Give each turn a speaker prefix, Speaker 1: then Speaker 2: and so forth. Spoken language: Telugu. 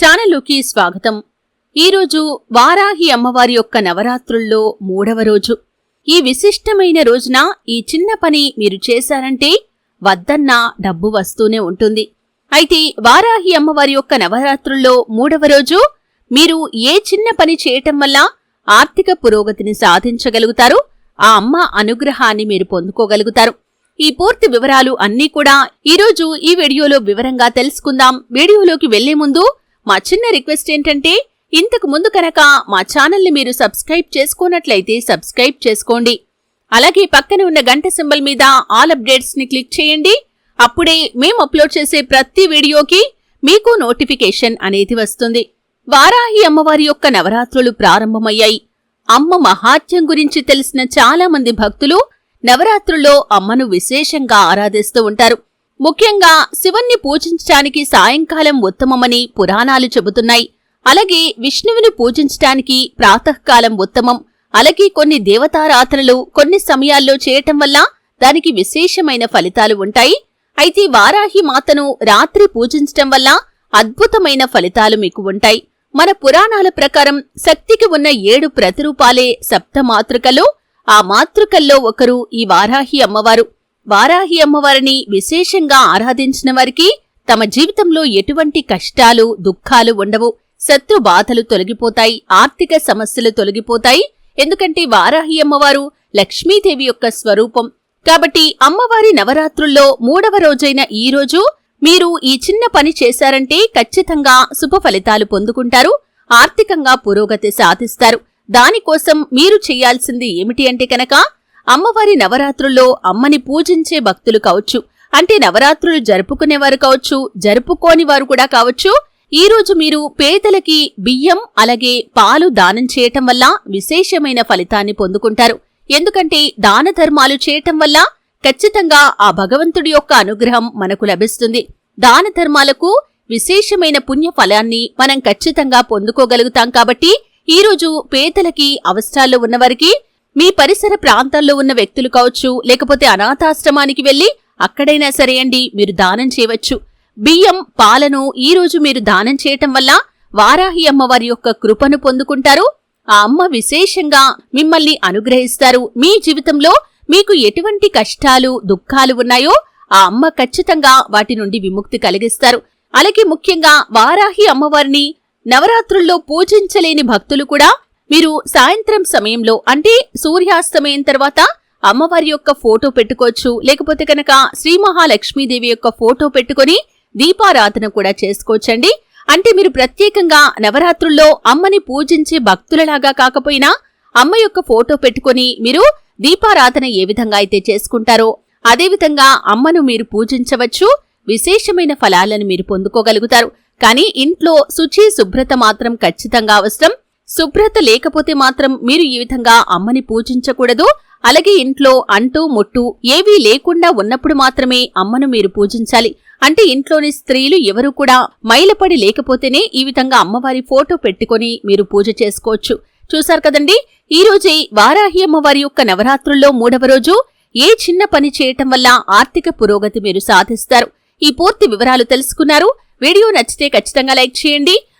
Speaker 1: ఛానల్లోకి స్వాగతం. ఈరోజు వారాహి అమ్మవారి యొక్క నవరాత్రుల్లో మూడవ రోజు. ఈ విశిష్టమైన రోజున ఈ చిన్న పని మీరు చేశారంటే వద్దన్నా డబ్బు వస్తూనే ఉంటుంది. అయితే వారాహి అమ్మవారి యొక్క నవరాత్రుల్లో మూడవ రోజు మీరు ఏ చిన్న పని చేయటం వల్ల ఆర్థిక పురోగతిని సాధించగలుగుతారు? ఆ అమ్మ అనుగ్రహాన్ని మీరు పొందుకోగలుగుతారు. ఈ పూర్తి వివరాలు అన్నీ కూడా ఈరోజు ఈ వీడియోలో వివరంగా తెలుసుకుందాం. వీడియోలోకి వెళ్ళే ముందు మా చిన్న రిక్వెస్ట్ ఏంటంటే ఇంతకు ముందు కనుక మా ఛానల్ని మీరు సబ్స్క్రైబ్ చేసుకోనట్లయితే సబ్స్క్రైబ్ చేసుకోండి. అలాగే పక్కన ఉన్న గంట సింబల్ మీద ఆల్ అప్డేట్స్ని క్లిక్ చేయండి. అప్పుడే మేము అప్లోడ్ చేసే ప్రతి వీడియోకి మీకు నోటిఫికేషన్ అనేది వస్తుంది. వారాహి అమ్మవారి యొక్క నవరాత్రులు ప్రారంభమయ్యాయి. అమ్మ మహాత్యం గురించి తెలిసిన చాలా మంది భక్తులు నవరాత్రుల్లో అమ్మను విశేషంగా ఆరాధిస్తూ ఉంటారు. ముఖ్యంగా శివుణ్ణి పూజించటానికి సాయంకాలం ఉత్తమమని పురాణాలు చెబుతున్నాయి. అలాగే విష్ణువుని పూజించటానికి ప్రాతకాలం ఉత్తమం. అలాగే కొన్ని దేవతారాధనలు కొన్ని సమయాల్లో చేయటం వల్ల దానికి విశేషమైన ఫలితాలు ఉంటాయి. అయితే వారాహి మాతను రాత్రి పూజించటం వల్ల అద్భుతమైన ఫలితాలు మీకు ఉంటాయి. మన పురాణాల ప్రకారం శక్తికి ఉన్న ఏడు ప్రతిరూపాలే సప్త మాతృకలు ఆ మాతృకల్లో ఒకరు ఈ వారాహి అమ్మవారు. వారాహి అమ్మవారిని విశేషంగా ఆరాధించిన వారికి తమ జీవితంలో ఎటువంటి కష్టాలు దుఃఖాలు ఉండవు. శత్రు బాధలు తొలగిపోతాయి ఆర్థిక సమస్యలు తొలగిపోతాయి. ఎందుకంటే వారాహి అమ్మవారు లక్ష్మీదేవి యొక్క స్వరూపం. కాబట్టి అమ్మవారి నవరాత్రుల్లో మూడవ రోజైన ఈ రోజు మీరు ఈ చిన్న పని చేశారంటే ఖచ్చితంగా శుభ ఫలితాలు పొందుకుంటారు. ఆర్థికంగా పురోగతి సాధిస్తారు. దానికోసం మీరు చేయాల్సింది ఏమిటి అంటే కనుక అమ్మవారి నవరాత్రుల్లో అమ్మని పూజించే భక్తులు కావచ్చు. అంటే నవరాత్రులు జరుపుకునేవారు కావచ్చు జరుపుకోని వారు కూడా కావచ్చు. ఈ రోజు మీరు పేదలకి బియ్యం అలాగే పాలు దానం చేయటం వల్ల విశేషమైన ఫలితాన్ని పొందుకుంటారు. ఎందుకంటే దాన ధర్మాలు చేయటం వల్ల ఖచ్చితంగా ఆ భగవంతుడి యొక్క అనుగ్రహం మనకు లభిస్తుంది. దాన ధర్మాలకు విశేషమైన పుణ్య ఫలాన్ని మనం ఖచ్చితంగా పొందుకోగలుగుతాం కాబట్టి ఈ రోజు పేదలకి అవసరాల్లో ఉన్నవారికి మీ పరిసర ప్రాంతాల్లో ఉన్న వ్యక్తులు కావచ్చు లేకపోతే అనాథాశ్రమానికి వెళ్ళి అక్కడైనా సరే అండి మీరు దానం చేయవచ్చు. బియ్యం పాలను ఈ రోజు మీరు దానం చేయటం వల్ల వారాహి అమ్మవారి యొక్క కృపను పొందుకుంటారు. ఆ అమ్మ విశేషంగా మిమ్మల్ని అనుగ్రహిస్తారు. మీ జీవితంలో మీకు ఎటువంటి కష్టాలు దుఃఖాలు ఉన్నాయో ఆ అమ్మ ఖచ్చితంగా వాటి నుండి విముక్తి కలిగిస్తారు. అలాగే ముఖ్యంగా వారాహి అమ్మవారిని నవరాత్రుల్లో పూజించలేని భక్తులు కూడా మీరు సాయంత్రం సమయంలో అంటే సూర్యాస్తమయం తర్వాత అమ్మవారి యొక్క ఫోటో పెట్టుకోవచ్చు. లేకపోతే కనుక శ్రీ మహాలక్ష్మీదేవి యొక్క ఫోటో పెట్టుకొని దీపారాధన కూడా చేసుకోవచ్చండి. అంటే మీరు ప్రత్యేకంగా నవరాత్రుల్లో అమ్మని పూజించే భక్తులలాగా కాకపోయినా అమ్మ యొక్క ఫోటో పెట్టుకొని మీరు దీపారాధన ఏ విధంగా అయితే చేసుకుంటారో అదేవిధంగా అమ్మను మీరు పూజించవచ్చు. విశేషమైన ఫలాలను మీరు పొందుకోగలుగుతారు. కానీ ఇంట్లో శుచి శుభ్రత మాత్రం ఖచ్చితంగా అవసరం. శుభ్రత లేకపోతే మాత్రం మీరు ఈ విధంగా అమ్మని పూజించకూడదు. అలాగే ఇంట్లో అంటూ ముట్టు ఏవీ లేకుండా ఉన్నప్పుడు మాత్రమే అమ్మను మీరు పూజించాలి. అంటే ఇంట్లోని స్త్రీలు ఎవరు కూడా మైలపడి లేకపోతేనే ఈ విధంగా అమ్మవారి ఫోటో పెట్టుకొని మీరు పూజ చేసుకోవచ్చు. చూశారు కదండి? ఈ రోజే వారాహి అమ్మవారి యొక్క నవరాత్రుల్లో మూడవ రోజు ఏ చిన్న పని చేయటం వల్ల ఆర్థిక పురోగతి మీరు సాధిస్తారు? ఈ పూర్తి వివరాలు తెలుసుకున్నారు. వీడియో నచ్చితే ఖచ్చితంగా లైక్ చేయండి.